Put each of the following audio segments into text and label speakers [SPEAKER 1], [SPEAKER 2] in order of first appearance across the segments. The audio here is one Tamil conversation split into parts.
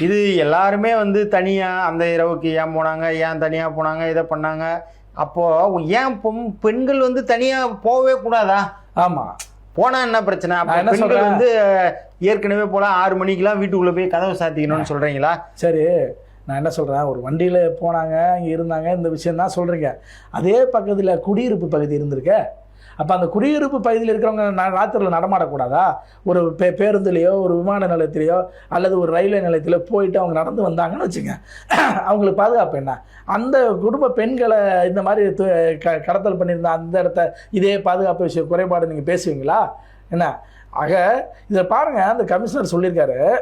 [SPEAKER 1] இது எல்லாருமே வந்து தனியாக அந்த இரவுக்கு ஏன் போனாங்க ஏன் தனியாக போனாங்க இதை பண்ணாங்க? அப்போ ஏன் பொம்- பெண்கள் வந்து தனியாக போகவே கூடாதா?
[SPEAKER 2] ஆமா.
[SPEAKER 1] போனா என்ன பிரச்சனை? அப்போ
[SPEAKER 2] என்ன
[SPEAKER 1] பெண்கள்? வந்து ஏற்கனவே போல ஆறு மணிக்கெல்லாம் வீட்டுக்குள்ள போய் கதவை சாத்திக்கணும்னு சொல்றீங்களா?
[SPEAKER 2] சரி. நான் என்ன சொல்கிறேன் ஒரு வண்டியில் போனாங்க இங்கே இருந்தாங்க இந்த விஷயம் தான் சொல்கிறீங்க அதே பக்கத்தில் குடியிருப்பு பகுதி இருந்திருக்க? அப்போ அந்த குடியிருப்பு பகுதியில் இருக்கிறவங்க ராத்திரியில் நடமாடக்கூடாதா? ஒரு பே பேருந்துலேயோ ஒரு விமான நிலையத்திலேயோ அல்லது ஒரு ரயில்வே நிலையத்திலோ போயிட்டு அவங்க நடந்து வந்தாங்கன்னு வச்சுங்க அவங்களுக்கு பாதுகாப்பு என்ன? அந்த குடும்ப பெண்களை இந்த மாதிரி து- க கடத்தல் பண்ணியிருந்த அந்த இடத்த இதே பாதுகாப்பு விஷயம் குறைபாடு நீங்கள் பேசுவீங்களா? என்ன? ஆக இதில் பாருங்கள் அந்த கமிஷனர் சொல்லியிருக்காரு.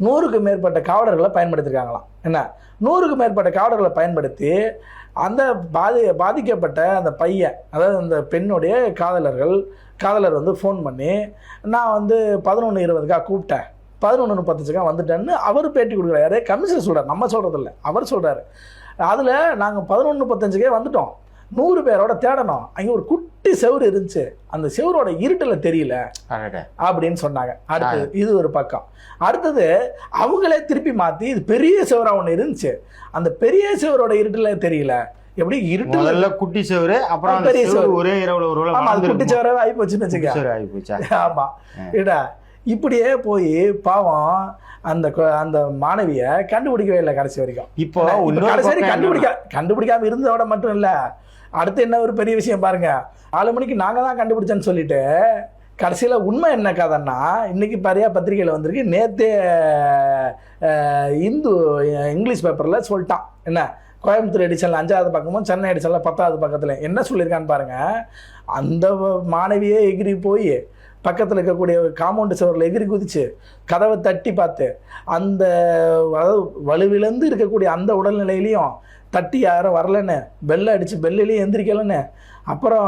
[SPEAKER 2] நூறுக்கு மேற்பட்ட காவலர்களை பயன்படுத்தியிருக்காங்களாம் என்ன? நூறுக்கு மேற்பட்ட காவலர்களை பயன்படுத்தி அந்த பாதி பாதிக்கப்பட்ட அந்த பையன் அதாவது அந்த பெண்ணுடைய காதலர்கள் காதலர் வந்து ஃபோன் பண்ணி நான் வந்து பதினொன்று இருபதுக்காக கூப்பிட்டேன். பதினொன்று முப்பத்தஞ்சுக்காக வந்துட்டேன்னு அவர் பேட்டி கொடுக்குறாரு. கமிஷனர் சொல்கிறார் நம்ம சொல்கிறதில்ல அவர் சொல்கிறாரு அதில் நாங்கள் பதினொன்று முப்பத்தஞ்சுக்கே வந்துட்டோம். நூறு பேரோட தேடணும். அங்கே ஒரு குட்டி செவுரு இருந்துச்சு. அந்த செவரோட இருட்டில் தெரியல. அப்படின்னு சொன்னாங்க. அடுத்தது இது ஒரு பக்கம். அடுத்தது அவங்களே திருப்பி மாத்தி இது பெரிய சுவரா ஒன்று இருந்துச்சு. அந்த பெரிய சுவரோட இருட்டுல தெரியல. எப்படி இருட்டுல
[SPEAKER 1] முதல்ல குட்டி செவரு அப்புறம்
[SPEAKER 2] பெரிய
[SPEAKER 1] செவுரு. ஒரே இரவுல ஒரு
[SPEAKER 2] ஆமா அது குட்டி? சுவராக ஆகி போச்சுன்னு வச்சுக்க
[SPEAKER 1] செவரு ஆகி போச்சா
[SPEAKER 2] ஆமா இடா இப்படியே போய் பாவம் அந்த அந்த மாணவிய கண்டுபிடிக்கவே இல்லை கடைசி வரைக்கும்.
[SPEAKER 1] இப்போ
[SPEAKER 2] கடைசி கண்டுபிடிக்க கண்டுபிடிக்காம இருந்ததோட மட்டும் இல்ல. அடுத்து என்ன ஒரு பெரிய விஷயம் பாருங்க. நாலு மணிக்கு நாங்க தான் கண்டுபிடிச்சேன்னு சொல்லிட்டு கடைசியில உண்மை என்ன கதைன்னா இன்னைக்கு நிறைய பத்திரிகையில் வந்திருக்கு. நேத்தே அஹ், இந்து இங்கிலீஷ் பேப்பர்ல சொல்லிட்டான். என்ன? கோயம்புத்தூர் எடிஷனில் அஞ்சாவது பக்கமும் சென்னை எடிஷனில் பத்தாவது பக்கத்துல என்ன சொல்லியிருக்கான்னு பாருங்க. அந்த மாணவியே எகிரி போய் பக்கத்தில் இருக்கக்கூடிய காம்பவுண்டு சுவரில் எகிரி குதிச்சு கதவை தட்டி பார்த்து அந்த வலுவிலேருந்து இருக்கக்கூடிய அந்த உடல்நிலையிலையும் தட்டி யாரும் வரலன்னு பெல்ல அடித்து பெல்லிலையும் எந்திரிக்கலன்னு அப்புறம்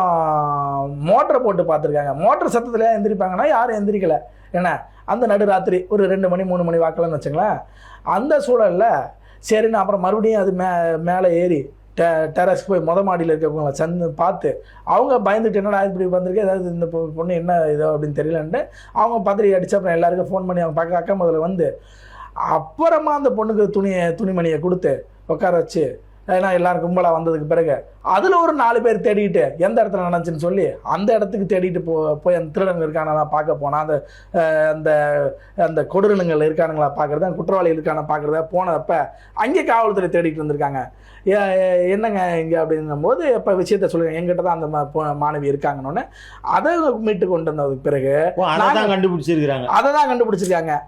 [SPEAKER 2] மோட்டரை போட்டு பார்த்துருக்காங்க. மோட்டர் சத்தத்தில் எந்திரிப்பாங்கன்னா யாரும் எந்திரிக்கல. என்ன? அந்த நடுராத்திரி ஒரு ரெண்டு மணி மூணு மணி வாக்கலன்னு வச்சுங்களேன். அந்த சூழலில் சரின்னு அப்புறம் மறுபடியும் அது மே மேலே ஏறி டெ டெரஸ் போய் முத மாடியில் இருக்கவங்க சந்து பார்த்து அவங்க பயந்துட்டு என்னடா இப்படி வந்திருக்கு ஏதாவது இந்த பொண்ணு என்ன இதோ அப்படின்னு தெரியலன்ட்டு அவங்க பத்திரிக்கை அடிச்சு அப்புறம் எல்லாருக்கும் ஃபோன் பண்ணி அவங்க பக்கம் அக்கம் முதல்ல வந்து அப்புறமா அந்த பொண்ணுக்கு துணியை துணிமணியை கொடுத்து உட்கார வச்சு ஏன்னா எல்லாரும் கும்பலாக வந்ததுக்கு பிறகு. அதில் ஒரு நாலு பேர் தேடிட்டு எந்த இடத்துல நடந்துச்சுன்னு சொல்லி அந்த இடத்துக்கு தேடிட்டு போ போய் அந்த திருடங்க இருக்கானா பார்க்க போனால் அந்த அந்த அந்த கொடூரங்கள் இருக்கானுங்களா பார்க்குறத குற்றவாளி இருக்கான பார்க்குறத போனப்ப அங்கே காவல்துறை தேடிட்டு ஏ- என்னங்க இங்கே அப்படிங்கும்போது இப்போ விஷயத்த சொல்லுங்க. எங்கிட்ட தான் அந்த மாணவி இருக்காங்கன்னு அதை மீட்டு கொண்டு வந்ததுக்கு பிறகு
[SPEAKER 1] அதை தான் கண்டுபிடிச்சிருக்கிறாங்க.
[SPEAKER 2] அதை தான் கண்டுபிடிச்சிருக்காங்க.